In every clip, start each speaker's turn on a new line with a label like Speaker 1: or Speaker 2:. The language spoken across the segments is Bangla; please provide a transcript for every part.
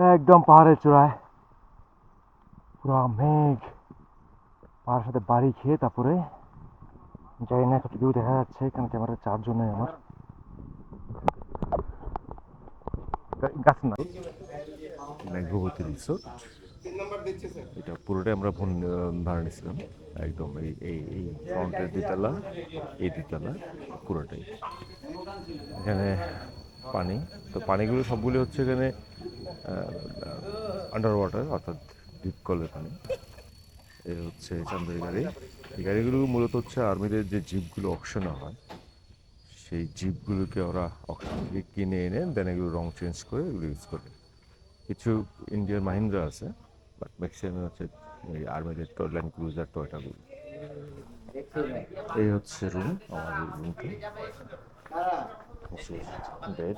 Speaker 1: একদম পাহাড়ের চূড়ায়। পুরো মেঘ। পাহাড়ের সাথে বাড়ি খেয়ে তারপরে জানি না কতটুকু দেখা যাচ্ছে কারণ ক্যামেরা চার্জও নেই আমার। গাছ না। মেঘবতী রিসোর্ট এটা পুরোটাই আমরা আহ, ভাড়া নিয়েছিলাম। একদম এই এই এই ফ্রন্টের দুতলা এই দুতলা পুরোটাই। এখানে পানি তো পানিগুলো সবগুলি হচ্ছে এখানে আন্ডার ওয়াটার অর্থাৎ ডিপ কলের পানি। এ হচ্ছে চান্দের গাড়ি। এই গাড়িগুলো মূলত হচ্ছে আর্মিদের যে জিপগুলো অকশনে হয়, সেই জিপগুলোকে ওরা অকশন থেকে কিনে এনে দেন এগুলো রং চেঞ্জ করে এগুলো ইউজ করে। কিছু ইন্ডিয়ার মাহিন্দ্রা আছে বাট ম্যাক্সিমাম হচ্ছে এই আর্মিদের ল্যান্ড ক্রুজার টয়টাগুলো এই হচ্ছে রুম আমাদের রুমটা বেড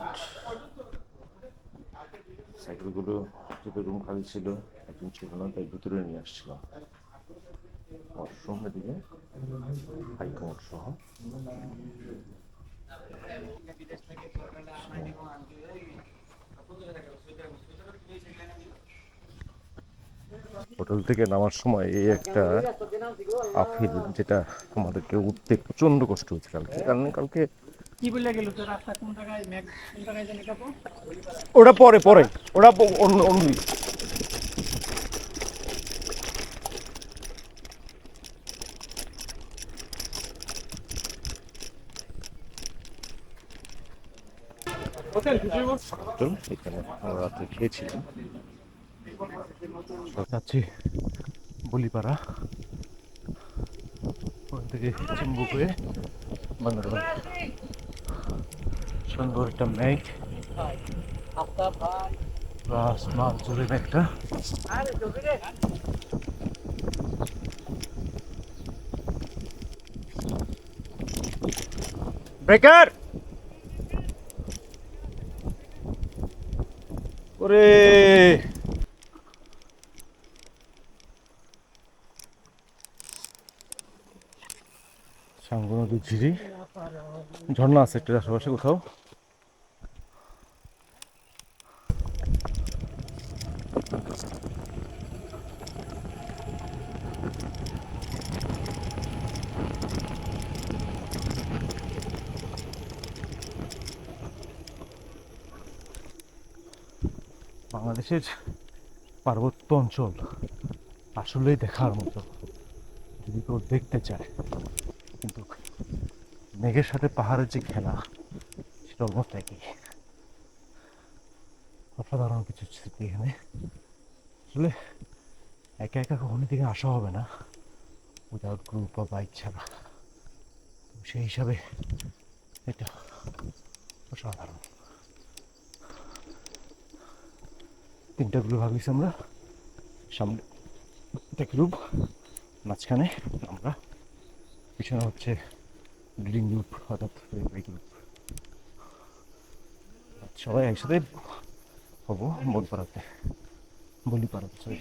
Speaker 1: সাইকেলগুলো যেহেতু রুম খালি ছিল, একজন ছিল না, তাই ভিতরে নিয়ে আসছিলাম। ওয়াশরুম এদিকে হাইকমোড সহ। হোটেল থেকে নামার সময় এই একটা আফিল যেটা আমাদেরকে উঠতে প্রচণ্ড কষ্ট হচ্ছে কালকে। কারণ কালকে
Speaker 2: কি বলে গেল তো রাস্তা কোন জায়গায়? ম্যাপ কোন জায়গায় জানি কাপড়
Speaker 1: ওটা পরে পরে। ওটা অন্য অন্য। দিন। এখানে আমরা রাত্রে খেয়েছিলাম। যাচ্ছি বলিপাড়া। ওখান থেকে চিম্বুক হয়ে বান্দরবান। সুন্দর একটা মেঘ। প্লাস মাছ জুড়ে মেঘটা। ব্রেকার! ওরে! সাঙ্গু নদীর ঝিরি। ঝর্ণা আছে একটা আশেপাশে কোথাও। বাংলাদেশের পার্বত্য অঞ্চল আসলেই দেখার মতো। যদি কেউ দেখতে চায়, কিন্তু মেঘের সাথে পাহাড়ের যে খেলা, সেটা অলমোস্ট একই। অসাধারণ কিছু স্মৃতি এখানে। আসলে একা একা কখনো দিকে আসা হবে না। উইদাউট গ্রুপ বা বাইক ছাড়া। সেই হিসাবে এটা অসাধারণ। তিনটা গ্রুপ ভাবিছি আমরা। সামনে একটা গ্রুপ মাঝখানে আমরা। পিছনে হচ্ছে লিডিং গ্রুপ অর্থাৎ গ্রুপ সবাই একসাথে হব বলপাড়াতে বলিপাড়াতে সরি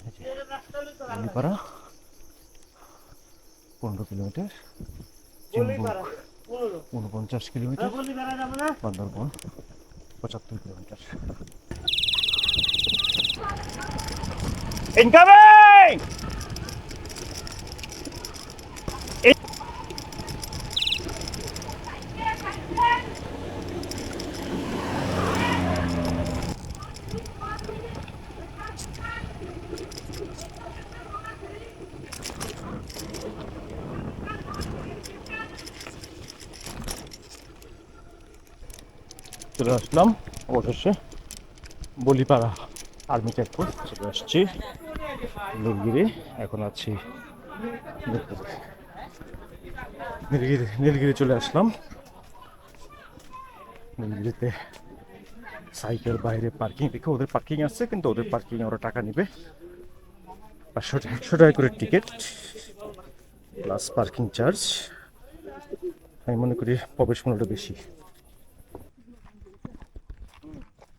Speaker 1: বলিপাড়া পনেরো কিলোমিটার। উনপঞ্চাশ কিলোমিটার। বান্দরবন পঁচাত্তর কিলোমিটার। ইনকামিং চলে আসলাম, অবশেষে বলিপাড়া আর্মি চেকপোস্ট চলে আসছি, নীলগিরি, এখন আছি নীলগিরি। নীলগিরি চলে আসলাম। নীলগিরিতে সাইকেল বাইরে পার্কিং রেখে ওদের পার্কিং আছে, কিন্তু ওদের পার্কিং ওরা টাকা নিবে। পাঁচশো একশো টাকা করে টিকিট, প্লাস পার্কিং চার্জ। আমি মনে করি প্রবেশ মূল্যটা বেশি।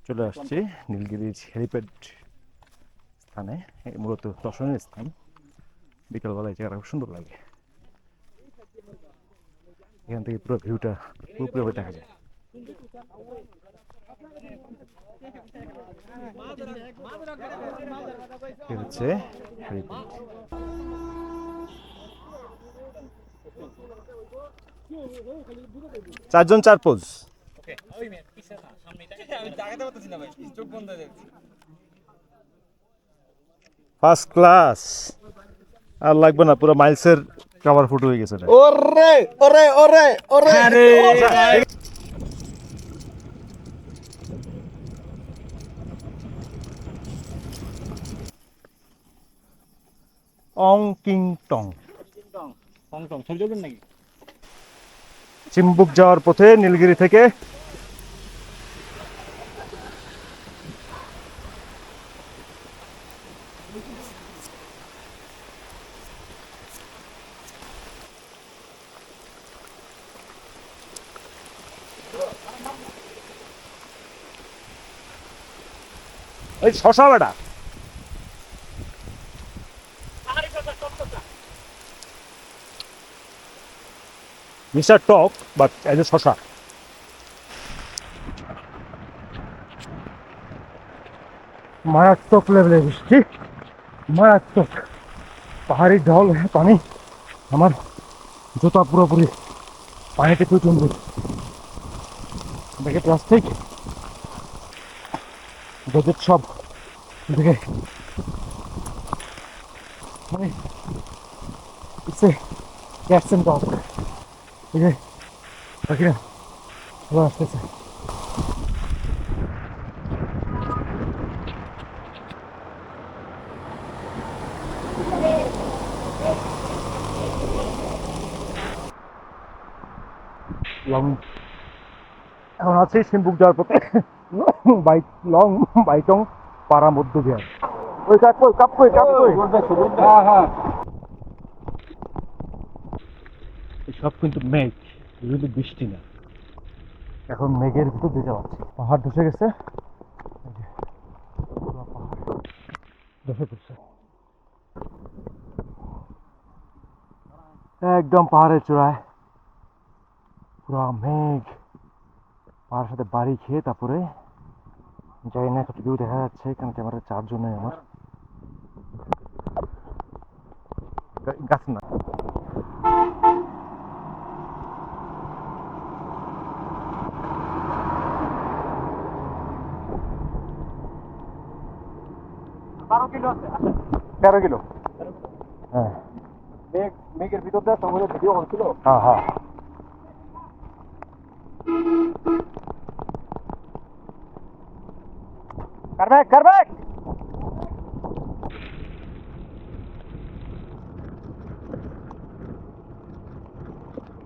Speaker 1: চলে আসছি নীলগিরি হেলিপ্যাড স্থানে। মূলত দর্শনীয় স্থান। বিকালবেলায় জায়গাটা খুব সুন্দর লাগে। এখান থেকে পুরো ভিউটা পুরোপুরিভাবে দেখা যায়।
Speaker 3: হরিপুর
Speaker 1: চারজন চার পোজ। ফার্স্ট ক্লাস আর লাগবে না পুরো মাইলসের কাভার ফটো হয়ে গেছে।
Speaker 4: ওরে ওরে ওরে ওরে।
Speaker 1: অং কিং টং। চিম্বুক যাওয়ার পথে নীলগিরি থেকে ওই শশা বেটা। মিস্টার টক বাট অ্যাজ এ শশা। মারাত্মক লেভেলে বৃষ্টি মারাত্মক। পাহাড়ি ঢল হ্যাঁ পানি। আমার জুতা পুরোপুরি পানিতে কুচুম্বি দেখে প্লাস্টিক গজের সব দেখে। মানে এ ক্যাটস এন্ড এই যে আসতেছে। লং এখন আছে সিম্বুক যাওয়ার পথে। বাইক লং বাইটং পাড়া মধ্য বিহার ওই কাপ কই কাপ কই কাপ কই? হ্যাঁ হ্যাঁ। সব কিন্তু মেঘ এগুলো বৃষ্টি না। এখন মেঘের ভিতর দিয়ে যাচ্ছি পাহাড় ধসে গেছে। ধসে পড়ছে একদম পাহাড়ের চূড়ায়। পুরো মেঘ। পাহাড়ের সাথে বাড়ি খেয়ে তারপরে যাই না কতটুকু দেখা যাচ্ছে কারণ ক্যামেরা চার্জও নেই আমার গাছ না।
Speaker 5: আছে
Speaker 1: তেরো কিলো। হ্যাঁ।
Speaker 5: মেঘ মেঘের ভিতর দিয়ে তোমাদের ভিডিও হচ্ছিল?
Speaker 1: হ্যাঁ হ্যাঁ। কারবেক কারবেক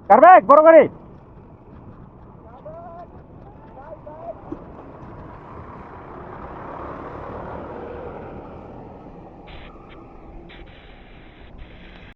Speaker 1: কারবেক বড় গাড়ি